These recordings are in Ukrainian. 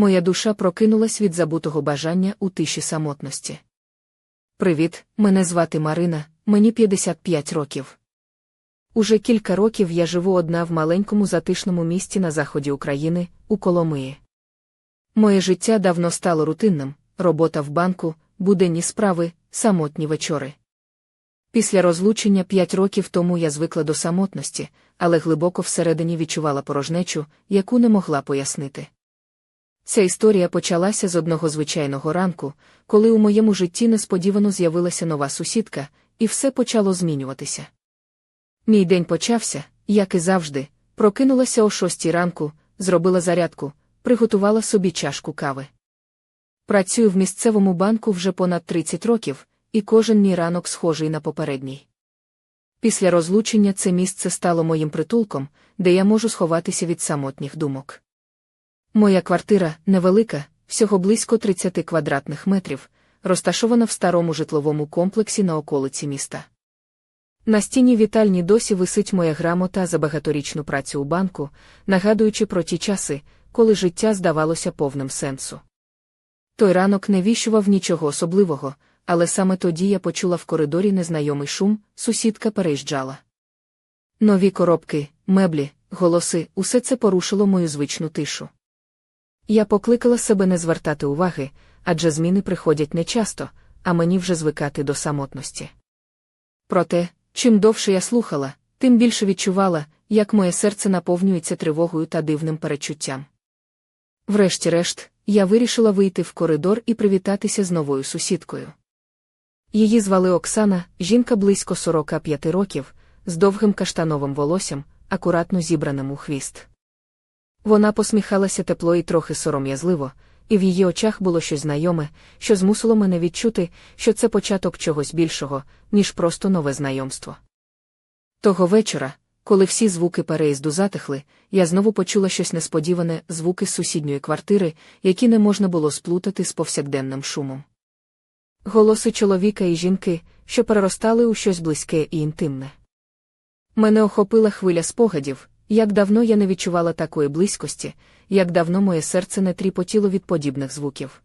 Моя душа прокинулась від забутого бажання у тиші самотності. Привіт, мене звати Марина, мені 55 років. Уже кілька років я живу одна в маленькому затишному місті на заході України, у Коломиї. Моє життя давно стало рутинним, робота в банку, буденні справи, самотні вечори. Після розлучення п'ять років тому я звикла до самотності, але глибоко всередині відчувала порожнечу, яку не могла пояснити. Ця історія почалася з одного звичайного ранку, коли у моєму житті несподівано з'явилася нова сусідка, і все почало змінюватися. Мій день почався, як і завжди, прокинулася о шостій ранку, зробила зарядку, приготувала собі чашку кави. Працюю в місцевому банку вже понад 30 років, і кожен мій ранок схожий на попередній. Після розлучення це місце стало моїм притулком, де я можу сховатися від самотніх думок. Моя квартира невелика, всього близько 30 квадратних метрів, розташована в старому житловому комплексі на околиці міста. На стіні вітальні досі висить моя грамота за багаторічну працю у банку, нагадуючи про ті часи, коли життя здавалося повним сенсу. Той ранок не віщував нічого особливого, але саме тоді я почула в коридорі незнайомий шум, сусідка переїжджала. Нові коробки, меблі, голоси, усе це порушило мою звичну тишу. Я покликала себе не звертати уваги, адже зміни приходять нечасто, а мені вже звикати до самотності. Проте, чим довше я слухала, тим більше відчувала, як моє серце наповнюється тривогою та дивним перечуттям. Врешті-решт, я вирішила вийти в коридор і привітатися з новою сусідкою. Її звали Оксана, жінка близько 45 років, з довгим каштановим волоссям, акуратно зібраним у хвіст. Вона посміхалася тепло і трохи сором'язливо, і в її очах було щось знайоме, що змусило мене відчути, що це початок чогось більшого, ніж просто нове знайомство. Того вечора, коли всі звуки переїзду затихли, я знову почула щось несподіване, звуки сусідньої квартири, які не можна було сплутати з повсякденним шумом. Голоси чоловіка і жінки, що переростали у щось близьке і інтимне. Мене охопила хвиля спогадів, як давно я не відчувала такої близькості, як давно моє серце не тріпотіло від подібних звуків.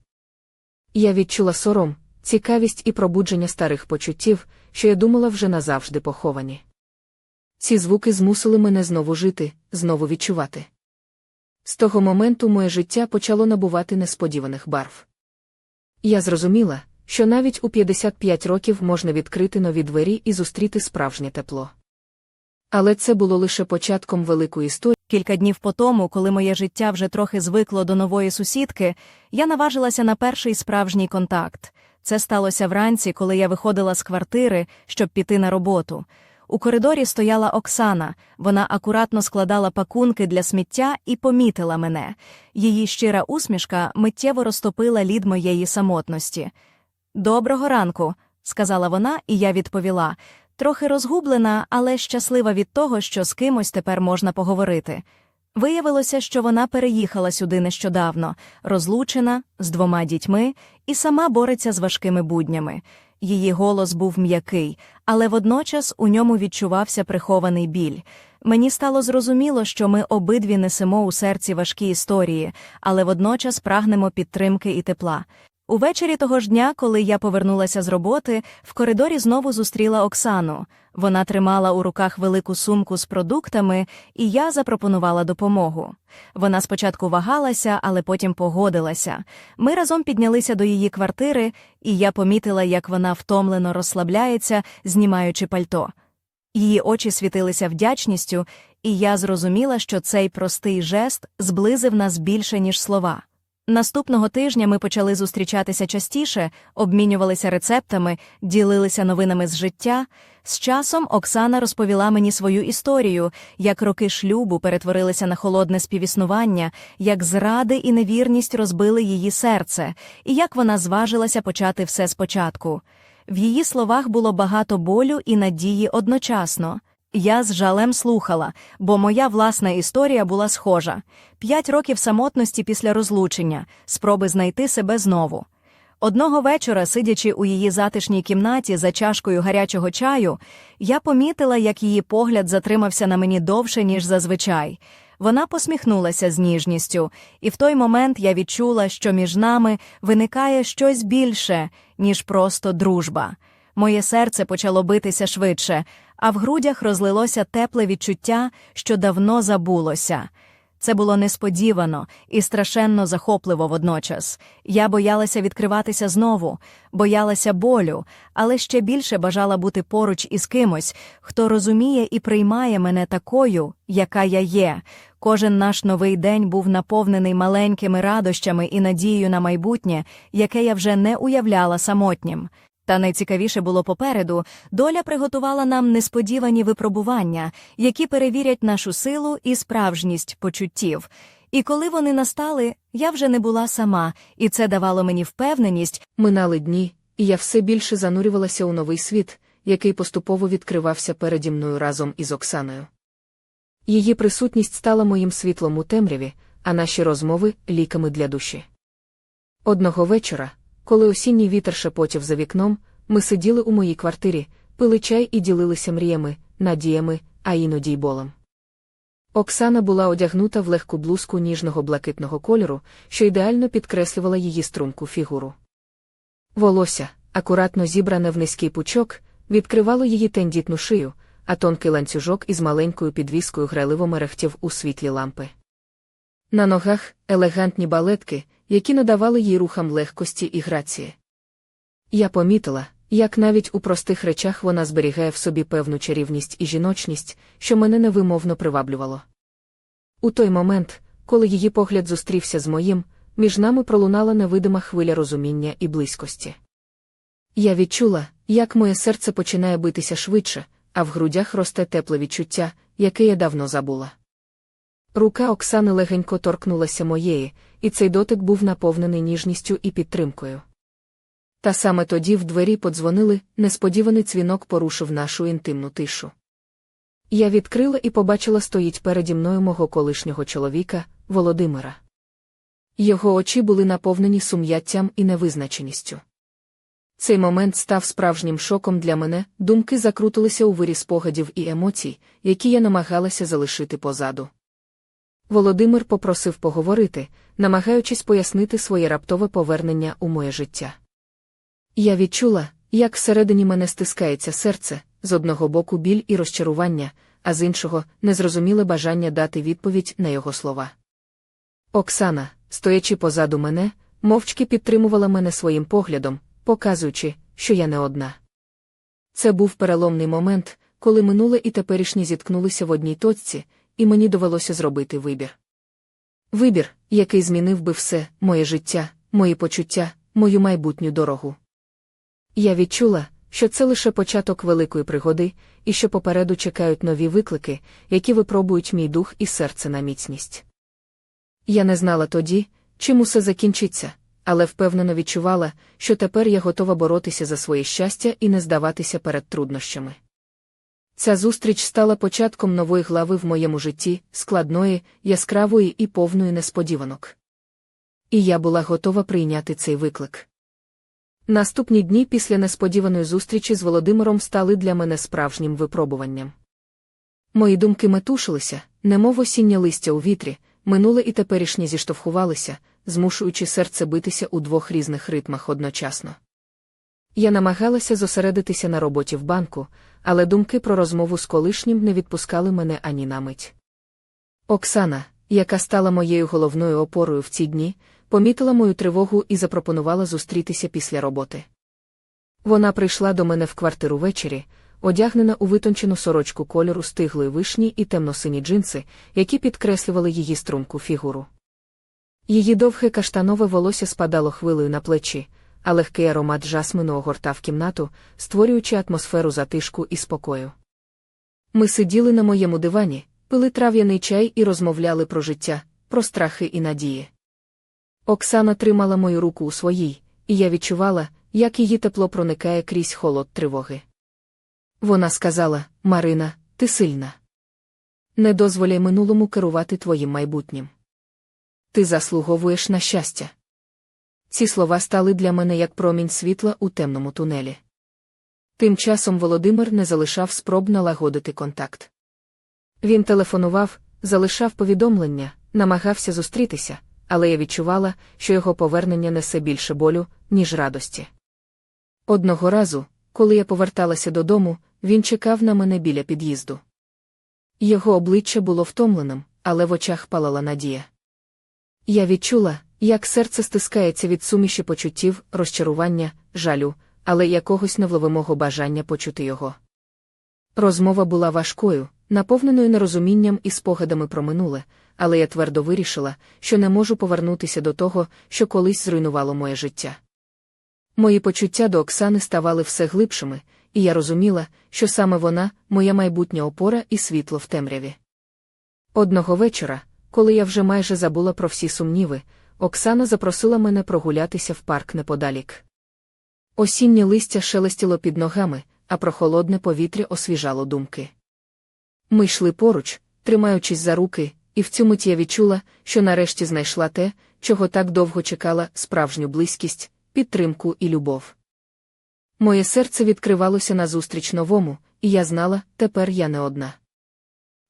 Я відчула сором, цікавість і пробудження старих почуттів, що я думала вже назавжди поховані. Ці звуки змусили мене знову жити, знову відчувати. З того моменту моє життя почало набувати несподіваних барв. Я зрозуміла, що навіть у 55 років можна відкрити нові двері і зустріти справжнє тепло. Але це було лише початком великої історії. Кілька днів по тому, коли моє життя вже трохи звикло до нової сусідки, я наважилася на перший справжній контакт. Це сталося вранці, коли я виходила з квартири, щоб піти на роботу. У коридорі стояла Оксана, вона акуратно складала пакунки для сміття і помітила мене. Її щира усмішка миттєво розтопила лід моєї самотності. Доброго ранку, сказала вона, і я відповіла. Трохи розгублена, але щаслива від того, що з кимось тепер можна поговорити. Виявилося, що вона переїхала сюди нещодавно, розлучена, з двома дітьми, і сама бореться з важкими буднями. Її голос був м'який, але водночас у ньому відчувався прихований біль. Мені стало зрозуміло, що ми обидві несемо у серці важкі історії, але водночас прагнемо підтримки і тепла. Увечері того ж дня, коли я повернулася з роботи, в коридорі знову зустріла Оксану. Вона тримала у руках велику сумку з продуктами, і я запропонувала допомогу. Вона спочатку вагалася, але потім погодилася. Ми разом піднялися до її квартири, і я помітила, як вона втомлено розслабляється, знімаючи пальто. Її очі світилися вдячністю, і я зрозуміла, що цей простий жест зблизив нас більше, ніж слова. Наступного тижня ми почали зустрічатися частіше, обмінювалися рецептами, ділилися новинами з життя. З часом Оксана розповіла мені свою історію, як роки шлюбу перетворилися на холодне співіснування, як зради і невірність розбили її серце, і як вона зважилася почати все спочатку. В її словах було багато болю і надії одночасно. Я з жалем слухала, бо моя власна історія була схожа: п'ять років самотності після розлучення, спроби знайти себе знову. Одного вечора, сидячи у її затишній кімнаті за чашкою гарячого чаю, я помітила, як її погляд затримався на мені довше, ніж зазвичай. Вона посміхнулася з ніжністю, і в той момент я відчула, що між нами виникає щось більше, ніж просто дружба. Моє серце почало битися швидше, а в грудях розлилося тепле відчуття, що давно забулося. Це було несподівано і страшенно захопливо водночас. Я боялася відкриватися знову, боялася болю, але ще більше бажала бути поруч із кимось, хто розуміє і приймає мене такою, яка я є. Кожен наш новий день був наповнений маленькими радощами і надією на майбутнє, яке я вже не уявляла самотнім. Та найцікавіше було попереду, доля приготувала нам несподівані випробування, які перевірять нашу силу і справжність почуттів. І коли вони настали, я вже не була сама, і це давало мені впевненість, Минали дні, і я все більше занурювалася у новий світ, який поступово відкривався переді мною разом із Оксаною. Її присутність стала моїм світлом у темряві, а наші розмови ліками для душі. Одного вечора, коли осінній вітер шепотів за вікном, ми сиділи у моїй квартирі, пили чай і ділилися мріями, надіями, а іноді й болем. Оксана була одягнута в легку блузку ніжного блакитного кольору, що ідеально підкреслювала її струнку фігуру. Волосся, акуратно зібране в низький пучок, відкривало її тендітну шию, а тонкий ланцюжок із маленькою підвіскою граливо мерехтів у світлі лампи. На ногах елегантні балетки, які надавали їй рухам легкості і грації. Я помітила, як навіть у простих речах вона зберігає в собі певну чарівність і жіночність, що мене невимовно приваблювало. У той момент, коли її погляд зустрівся з моїм, між нами пролунала невидима хвиля розуміння і близькості. Я відчула, як моє серце починає битися швидше, а в грудях росте тепле відчуття, яке я давно забула. Рука Оксани легенько торкнулася моєї, і цей дотик був наповнений ніжністю і підтримкою. Та саме тоді в двері подзвонили, несподіваний дзвінок порушив нашу інтимну тишу. Я відкрила і побачила стоїть переді мною мого колишнього чоловіка, Володимира. Його очі були наповнені сум'яттям і невизначеністю. Цей момент став справжнім шоком для мене, думки закрутилися у вирі спогадів і емоцій, які я намагалася залишити позаду. Володимир попросив поговорити, намагаючись пояснити своє раптове повернення у моє життя. Я відчула, як всередині мене стискається серце, з одного боку біль і розчарування, а з іншого незрозуміле бажання дати відповідь на його слова. Оксана, стоячи позаду мене, мовчки підтримувала мене своїм поглядом, показуючи, що я не одна. Це був переломний момент, коли минуле і теперішнє зіткнулися в одній точці, і мені довелося зробити вибір. Вибір, який змінив би все, моє життя, мої почуття, мою майбутню дорогу. Я відчула, що це лише початок великої пригоди, і що попереду чекають нові виклики, які випробують мій дух і серце на міцність. Я не знала тоді, чим усе закінчиться, але впевнено відчувала, що тепер я готова боротися за своє щастя і не здаватися перед труднощами. Ця зустріч стала початком нової глави в моєму житті, складної, яскравої і повної несподіванок. І я була готова прийняти цей виклик. Наступні дні після несподіваної зустрічі з Володимиром стали для мене справжнім випробуванням. Мої думки метушилися, немов осіннє листя у вітрі, минуле і теперішнє зіштовхувалися, змушуючи серце битися у двох різних ритмах одночасно. Я намагалася зосередитися на роботі в банку, але думки про розмову з колишнім не відпускали мене ані на мить. Оксана, яка стала моєю головною опорою в ці дні, помітила мою тривогу і запропонувала зустрітися після роботи. Вона прийшла до мене в квартиру ввечері, одягнена у витончену сорочку кольору стиглої вишні і темно-сині джинси, які підкреслювали її струнку фігуру. Її довге каштанове волосся спадало хвилею на плечі, а легкий аромат жасмину огортав кімнату, створюючи атмосферу затишку і спокою. Ми сиділи на моєму дивані, пили трав'яний чай і розмовляли про життя, про страхи і надії. Оксана тримала мою руку у своїй, і я відчувала, як її тепло проникає крізь холод тривоги. Вона сказала: Марина, ти сильна. Не дозволяй минулому керувати твоїм майбутнім. Ти заслуговуєш на щастя. Ці слова стали для мене як промінь світла у темному тунелі. Тим часом Володимир не залишав спроб налагодити контакт. Він телефонував, залишав повідомлення, намагався зустрітися, але я відчувала, що його повернення несе більше болю, ніж радості. Одного разу, коли я поверталася додому, він чекав на мене біля під'їзду. Його обличчя було втомленим, але в очах палала надія. Я відчула, як серце стискається від суміші почуттів, розчарування, жалю, але якогось невловимого бажання почути його. Розмова була важкою, наповненою нерозумінням і спогадами про минуле, але я твердо вирішила, що не можу повернутися до того, що колись зруйнувало моє життя. Мої почуття до Оксани ставали все глибшими, і я розуміла, що саме вона моя майбутня опора і світло в темряві. Одного вечора, коли я вже майже забула про всі сумніви, Оксана запросила мене прогулятися в парк неподалік. Осіннє листя шелестіло під ногами, а прохолодне повітря освіжало думки. Ми йшли поруч, тримаючись за руки, і в цю мить я відчула, що нарешті знайшла те, чого так довго чекала справжню близькість, підтримку і любов. Моє серце відкривалося назустріч новому, і я знала, тепер я не одна.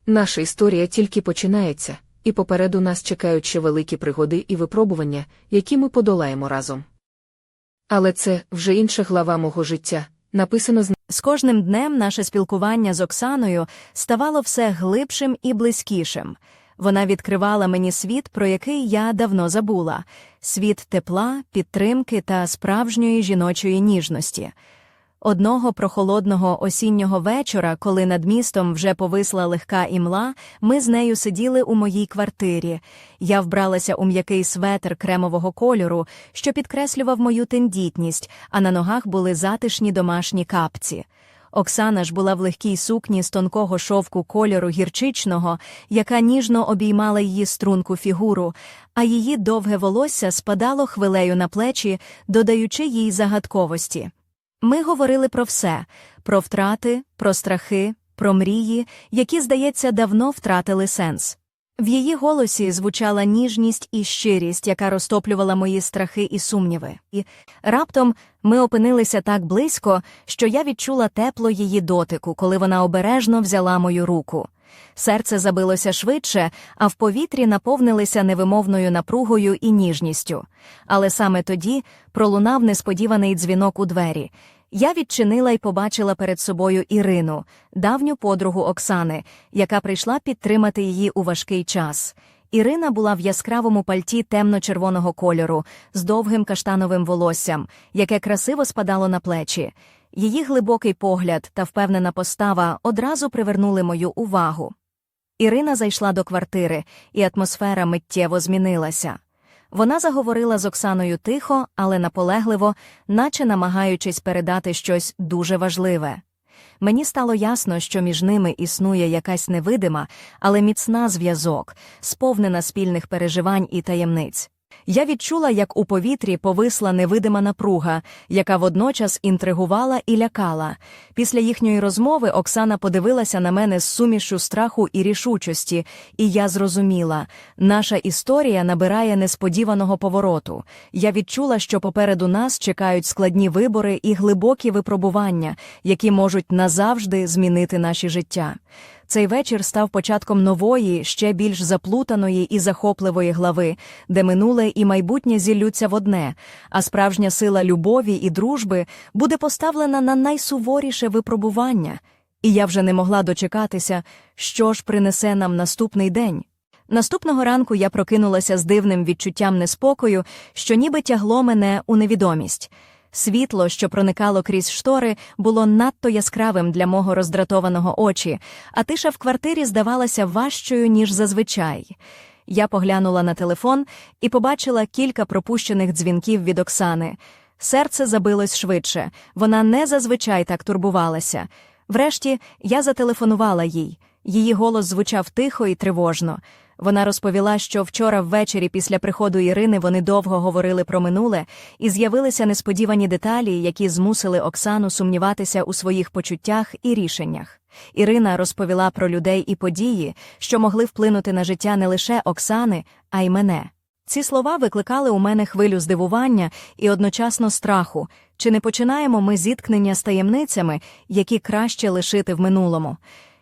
Наша історія тільки починається, і попереду нас чекають ще великі пригоди і випробування, які ми подолаємо разом. Але це вже інша глава мого життя, написано з З кожним днем наше спілкування з Оксаною ставало все глибшим і близькішим. Вона відкривала мені світ, про який я давно забула світ тепла, підтримки та справжньої жіночої ніжності. Одного прохолодного осіннього вечора, коли над містом вже повисла легка імла, ми з нею сиділи у моїй квартирі. Я вбралася у м'який светр кремового кольору, що підкреслював мою тендітність, а на ногах були затишні домашні капці. Оксана ж була в легкій сукні з тонкого шовку кольору гірчичного, яка ніжно обіймала її струнку фігуру, а її довге волосся спадало хвилею на плечі, додаючи їй загадковості. Ми говорили про все про втрати, про страхи, про мрії, які, здається, давно втратили сенс. В її голосі звучала ніжність і щирість, яка розтоплювала мої страхи і сумніви. І раптом ми опинилися так близько, що я відчула тепло її дотику, коли вона обережно взяла мою руку. Серце забилося швидше, а в повітрі наповнилися невимовною напругою і ніжністю. Але саме тоді пролунав несподіваний дзвінок у двері. Я відчинила і побачила перед собою Ірину, давню подругу Оксани, яка прийшла підтримати її у важкий час. Ірина була в яскравому пальті темно-червоного кольору, з довгим каштановим волоссям, яке красиво спадало на плечі. Її глибокий погляд та впевнена постава одразу привернули мою увагу. Ірина зайшла до квартири, і атмосфера миттєво змінилася. Вона заговорила з Оксаною тихо, але наполегливо, наче намагаючись передати щось дуже важливе. Мені стало ясно, що між ними існує якась невидима, але міцна зв'язок, сповнена спільних переживань і таємниць. Я відчула, як у повітрі повисла невидима напруга, яка водночас інтригувала і лякала. Після їхньої розмови Оксана подивилася на мене з сумішю страху і рішучості, і я зрозуміла, наша історія набирає несподіваного повороту. Я відчула, що попереду нас чекають складні вибори і глибокі випробування, які можуть назавжди змінити наші життя. Цей вечір став початком нової, ще більш заплутаної і захопливої глави, де минуле і майбутнє зіллються в одне, а справжня сила любові і дружби буде поставлена на найсуворіше випробування. І я вже не могла дочекатися, що ж принесе нам наступний день. Наступного ранку я прокинулася з дивним відчуттям неспокою, що ніби тягло мене у невідомість. Світло, що проникало крізь штори, було надто яскравим для мого роздратованого очі, а тиша в квартирі здавалася важчою, ніж зазвичай. Я поглянула на телефон і побачила кілька пропущених дзвінків від Оксани. Серце забилось швидше, вона не зазвичай так турбувалася. Врешті я зателефонувала їй. Її голос звучав тихо і тривожно. Вона розповіла, що вчора ввечері після приходу Ірини вони довго говорили про минуле, і з'явилися несподівані деталі, які змусили Оксану сумніватися у своїх почуттях і рішеннях. Ірина розповіла про людей і події, що могли вплинути на життя не лише Оксани, а й мене. Ці слова викликали у мене хвилю здивування і одночасно страху, чи не починаємо ми зіткнення з таємницями, які краще лишити в минулому.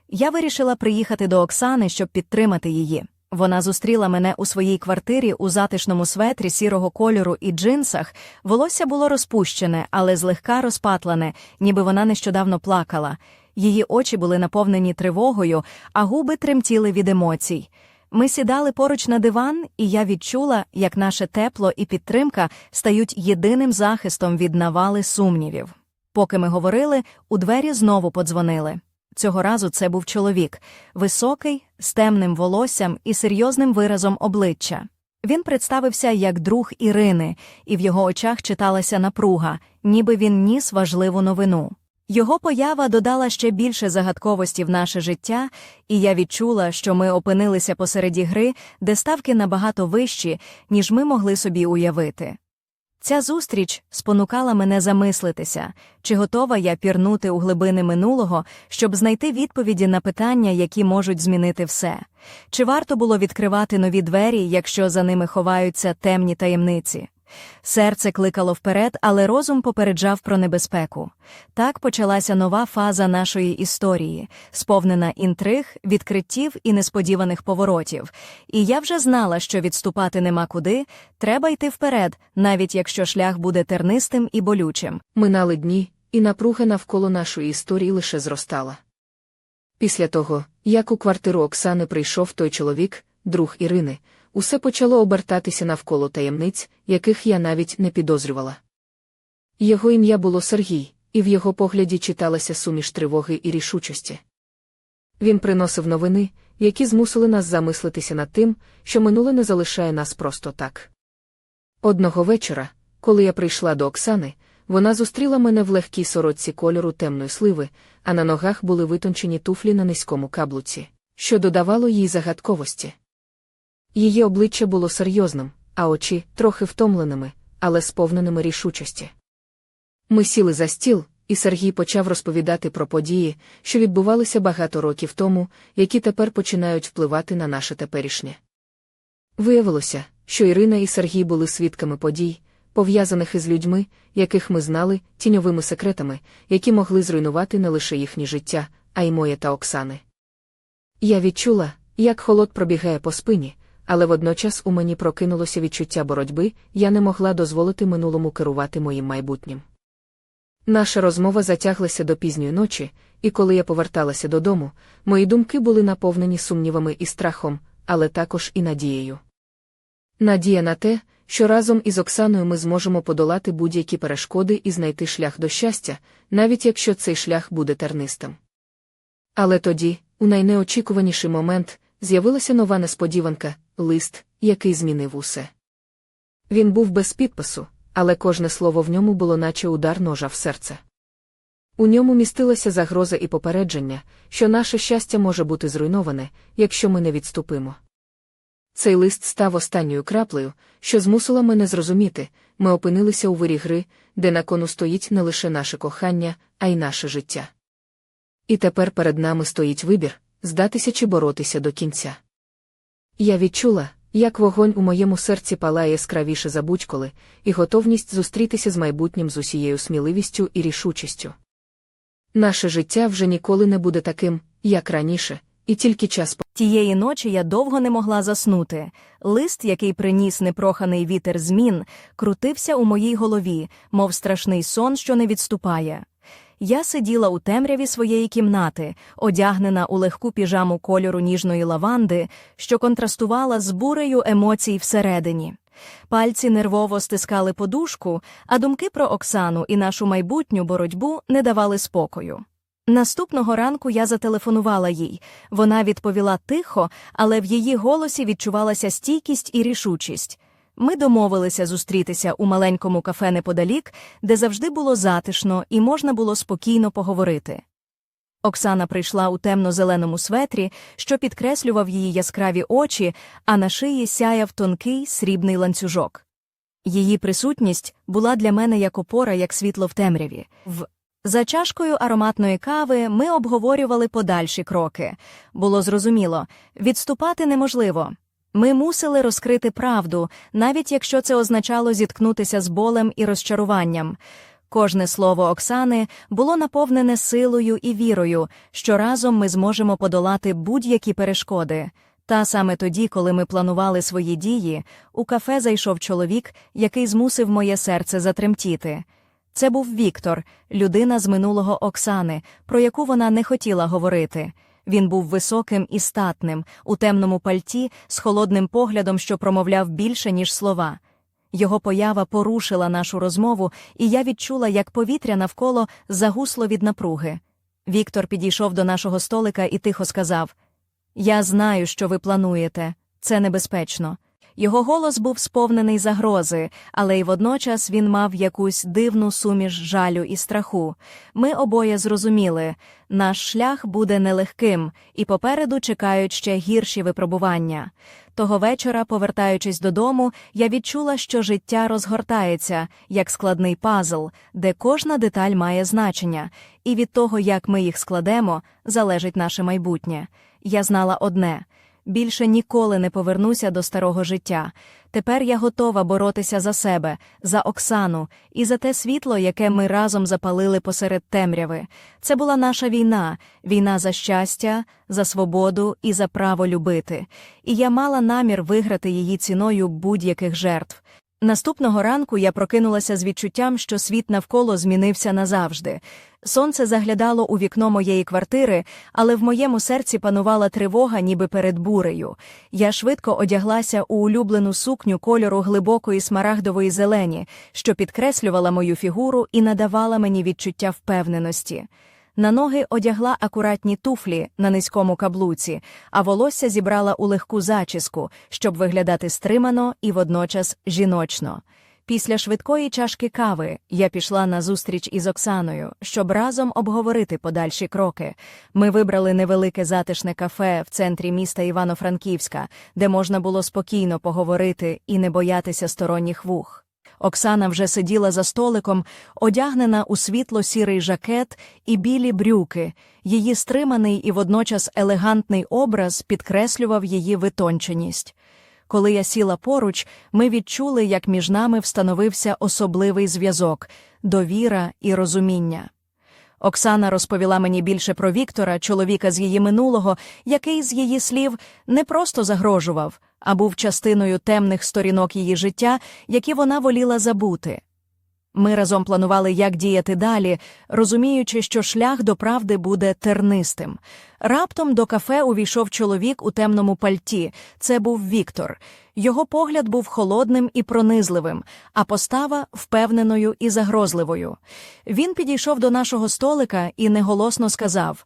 Я вирішила приїхати до Оксани, щоб підтримати її. Вона зустріла мене у своїй квартирі у затишному светрі сірого кольору і джинсах. Волосся було розпущене, але злегка розпатлене, ніби вона нещодавно плакала. Її очі були наповнені тривогою, а губи тремтіли від емоцій. Ми сідали поруч на диван, і я відчула, як наше тепло і підтримка стають єдиним захистом від навали сумнівів. Поки ми говорили, у двері знову подзвонили. Цього разу це був чоловік, високий, з темним волоссям і серйозним виразом обличчя. Він представився як друг Ірини, і в його очах читалася напруга, ніби він ніс важливу новину. Його поява додала ще більше загадковості в наше життя, і я відчула, що ми опинилися посереді гри, де ставки набагато вищі, ніж ми могли собі уявити. Ця зустріч спонукала мене замислитися, чи готова я пірнути у глибини минулого, щоб знайти відповіді на питання, які можуть змінити все. Чи варто було відкривати нові двері, якщо за ними ховаються темні таємниці? Серце кликало вперед, але розум попереджав про небезпеку. Так почалася нова фаза нашої історії, сповнена інтриг, відкриттів і несподіваних поворотів. І я вже знала, що відступати нема куди, треба йти вперед, навіть якщо шлях буде тернистим і болючим. Минали дні, і напруга навколо нашої історії лише зростала. Після того, як у квартиру Оксани прийшов той чоловік, друг Ірини, усе почало обертатися навколо таємниць, яких я навіть не підозрювала. Його ім'я було Сергій, і в його погляді читалася суміш тривоги і рішучості. Він приносив новини, які змусили нас замислитися над тим, що минуле не залишає нас просто так. Одного вечора, коли я прийшла до Оксани, вона зустріла мене в легкій сорочці кольору темної сливи, а на ногах були витончені туфлі на низькому каблуці, що додавало їй загадковості. Її обличчя було серйозним, а очі трохи втомленими, але сповненими рішучості. Ми сіли за стіл, і Сергій почав розповідати про події, що відбувалися багато років тому, які тепер починають впливати на наше теперішнє. Виявилося, що Ірина і Сергій були свідками подій, пов'язаних із людьми, яких ми знали, тіньовими секретами, які могли зруйнувати не лише їхнє життя, а й моє та Оксани. Я відчула, як холод пробігає по спині, але водночас у мені прокинулося відчуття боротьби, я не могла дозволити минулому керувати моїм майбутнім. Наша розмова затяглася до пізньої ночі, і коли я поверталася додому, мої думки були наповнені сумнівами і страхом, але також і надією. Надія на те, що разом із Оксаною ми зможемо подолати будь-які перешкоди і знайти шлях до щастя, навіть якщо цей шлях буде тернистим. Але тоді, у найнеочікуваніший момент, з'явилася нова несподіванка лист, який змінив усе. Він був без підпису, але кожне слово в ньому було наче удар ножа в серце. У ньому містилася загроза і попередження, що наше щастя може бути зруйноване, якщо ми не відступимо. Цей лист став останньою краплею, що змусила мене зрозуміти, ми опинилися у вирі гри, де на кону стоїть не лише наше кохання, а й наше життя. І тепер перед нами стоїть вибір здатися чи боротися до кінця. Я відчула, як вогонь у моєму серці палає яскравіше за будь-коли, і готовність зустрітися з майбутнім з усією сміливістю і рішучістю. Наше життя вже ніколи не буде таким, як раніше, і тільки час Тієї ночі я довго не могла заснути. Лист, який приніс непроханий вітер змін, крутився у моїй голові, мов страшний сон, що не відступає. Я сиділа у темряві своєї кімнати, одягнена у легку піжаму кольору ніжної лаванди, що контрастувала з бурею емоцій всередині. Пальці нервово стискали подушку, а думки про Оксану і нашу майбутню боротьбу не давали спокою. Наступного ранку я зателефонувала їй. Вона відповіла тихо, але в її голосі відчувалася стійкість і рішучість. Ми домовилися зустрітися у маленькому кафе неподалік, де завжди було затишно і можна було спокійно поговорити. Оксана прийшла у темно-зеленому светрі, що підкреслював її яскраві очі, а на шиї сяяв тонкий срібний ланцюжок. Її присутність була для мене як опора, як світло в темряві. В за чашкою ароматної кави ми обговорювали подальші кроки. Було зрозуміло, відступати неможливо. Ми мусили розкрити правду, навіть якщо це означало зіткнутися з болем і розчаруванням. Кожне слово Оксани було наповнене силою і вірою, що разом ми зможемо подолати будь-які перешкоди. Та саме тоді, коли ми планували свої дії, у кафе зайшов чоловік, який змусив моє серце затремтіти. Це був Віктор, людина з минулого Оксани, про яку вона не хотіла говорити. Він був високим і статним, у темному пальті, з холодним поглядом, що промовляв більше, ніж слова. Його поява порушила нашу розмову, і я відчула, як повітря навколо загусло від напруги. Віктор підійшов до нашого столика і тихо сказав: Я знаю, що ви плануєте. Це небезпечно. Його голос був сповнений загрози, але й водночас він мав якусь дивну суміш жалю і страху. Ми обоє зрозуміли, наш шлях буде нелегким, і попереду чекають ще гірші випробування. Того вечора, повертаючись додому, я відчула, що життя розгортається, як складний пазл, де кожна деталь має значення, і від того, як ми їх складемо, залежить наше майбутнє. Я знала одне більше ніколи не повернуся до старого життя. Тепер я готова боротися за себе, за Оксану і за те світло, яке ми разом запалили посеред темряви. Це була наша війна, війна за щастя, за свободу і за право любити. І я мала намір виграти її ціною будь-яких жертв. Наступного ранку я прокинулася з відчуттям, що світ навколо змінився назавжди. Сонце заглядало у вікно моєї квартири, але в моєму серці панувала тривога, ніби перед бурею. Я швидко одяглася у улюблену сукню кольору глибокої смарагдової зелені, що підкреслювала мою фігуру і надавала мені відчуття впевненості. На ноги одягла акуратні туфлі на низькому каблуці, а волосся зібрала у легку зачіску, щоб виглядати стримано і водночас жіночно. Після швидкої чашки кави я пішла на зустріч із Оксаною, щоб разом обговорити подальші кроки. Ми вибрали невелике затишне кафе в центрі міста Івано-Франківська, де можна було спокійно поговорити і не боятися сторонніх вух. Оксана вже сиділа за столиком, одягнена у світло-сірий жакет і білі брюки. Її стриманий і водночас елегантний образ підкреслював її витонченість. Коли я сіла поруч, ми відчули, як між нами встановився особливий зв'язок довіра і розуміння. Оксана розповіла мені більше про Віктора, чоловіка з її минулого, який, з її слів, не просто загрожував, а був частиною темних сторінок її життя, які вона воліла забути. Ми разом планували, як діяти далі, розуміючи, що шлях до правди буде тернистим. Раптом до кафе увійшов чоловік у темному пальті. Це був Віктор. Його погляд був холодним і пронизливим, а постава впевненою і загрозливою. Він підійшов до нашого столика і неголосно сказав: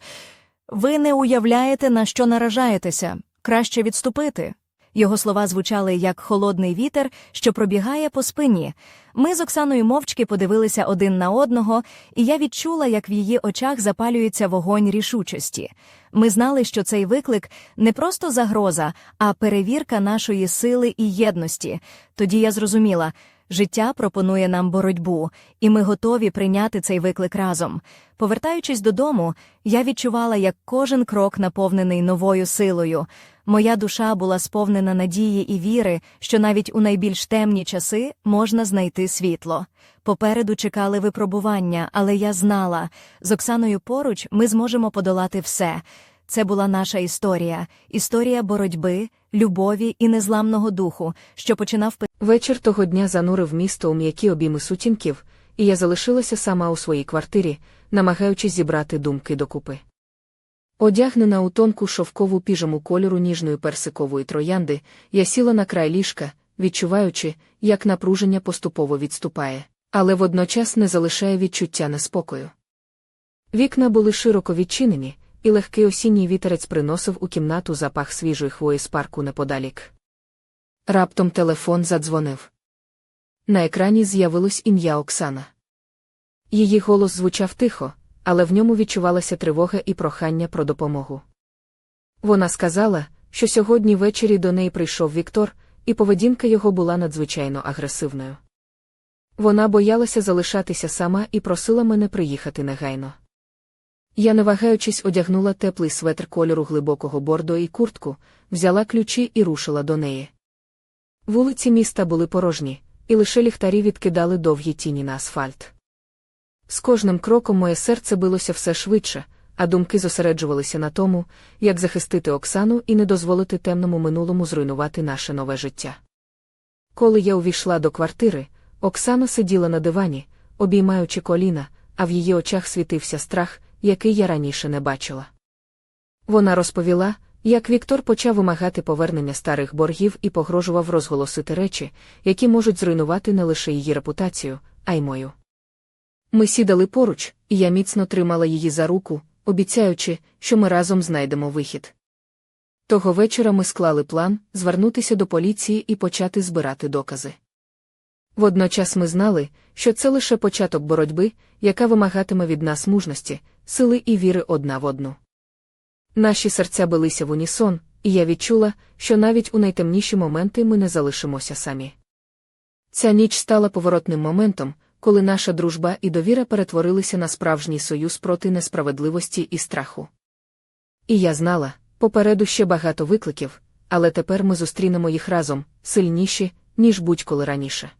Ви не уявляєте, на що наражаєтеся, краще відступити. Його слова звучали як холодний вітер, що пробігає по спині. Ми з Оксаною мовчки подивилися один на одного, і я відчула, як в її очах запалюється вогонь рішучості. Ми знали, що цей виклик не просто загроза, а перевірка нашої сили і єдності. Тоді я зрозуміла. Життя пропонує нам боротьбу, і ми готові прийняти цей виклик разом. Повертаючись додому, я відчувала, як кожен крок наповнений новою силою. Моя душа була сповнена надії і віри, що навіть у найбільш темні часи можна знайти світло. Попереду чекали випробування, але я знала, з Оксаною поруч ми зможемо подолати все. Це була наша історія, історія боротьби, любові і незламного духу, що починав Вечір того дня занурив місто у м'які обійми сутінків, і я залишилася сама у своїй квартирі, намагаючись зібрати думки докупи. Одягнена у тонку шовкову піжаму кольору ніжної персикової троянди, я сіла на край ліжка, відчуваючи, як напруження поступово відступає, але водночас не залишає відчуття неспокою. Вікна були широко відчинені, і легкий осінній вітерець приносив у кімнату запах свіжої хвої з парку неподалік. Раптом телефон задзвонив. На екрані з'явилось ім'я Оксана. Її голос звучав тихо, але в ньому відчувалася тривога і прохання про допомогу. Вона сказала, що сьогодні ввечері до неї прийшов Віктор, і поведінка його була надзвичайно агресивною. Вона боялася залишатися сама і просила мене приїхати негайно. Я, не вагаючись, одягнула теплий светр кольору глибокого бордо і куртку, взяла ключі і рушила до неї. Вулиці міста були порожні, і лише ліхтарі відкидали довгі тіні на асфальт. З кожним кроком моє серце билося все швидше, а думки зосереджувалися на тому, як захистити Оксану і не дозволити темному минулому зруйнувати наше нове життя. Коли я увійшла до квартири, Оксана сиділа на дивані, обіймаючи коліна, а в її очах світився страх, який я раніше не бачила. Вона розповіла, як Віктор почав вимагати повернення старих боргів і погрожував розголосити речі, які можуть зруйнувати не лише її репутацію, а й мою. Ми сідали поруч, і я міцно тримала її за руку, обіцяючи, що ми разом знайдемо вихід. Того вечора ми склали план звернутися до поліції і почати збирати докази. Водночас ми знали, що це лише початок боротьби, яка вимагатиме від нас мужності, сили і віри одна в одну. Наші серця билися в унісон, і я відчула, що навіть у найтемніші моменти ми не залишимося самі. Ця ніч стала поворотним моментом, коли наша дружба і довіра перетворилися на справжній союз проти несправедливості і страху. І я знала, попереду ще багато викликів, але тепер ми зустрінемо їх разом, сильніші, ніж будь-коли раніше.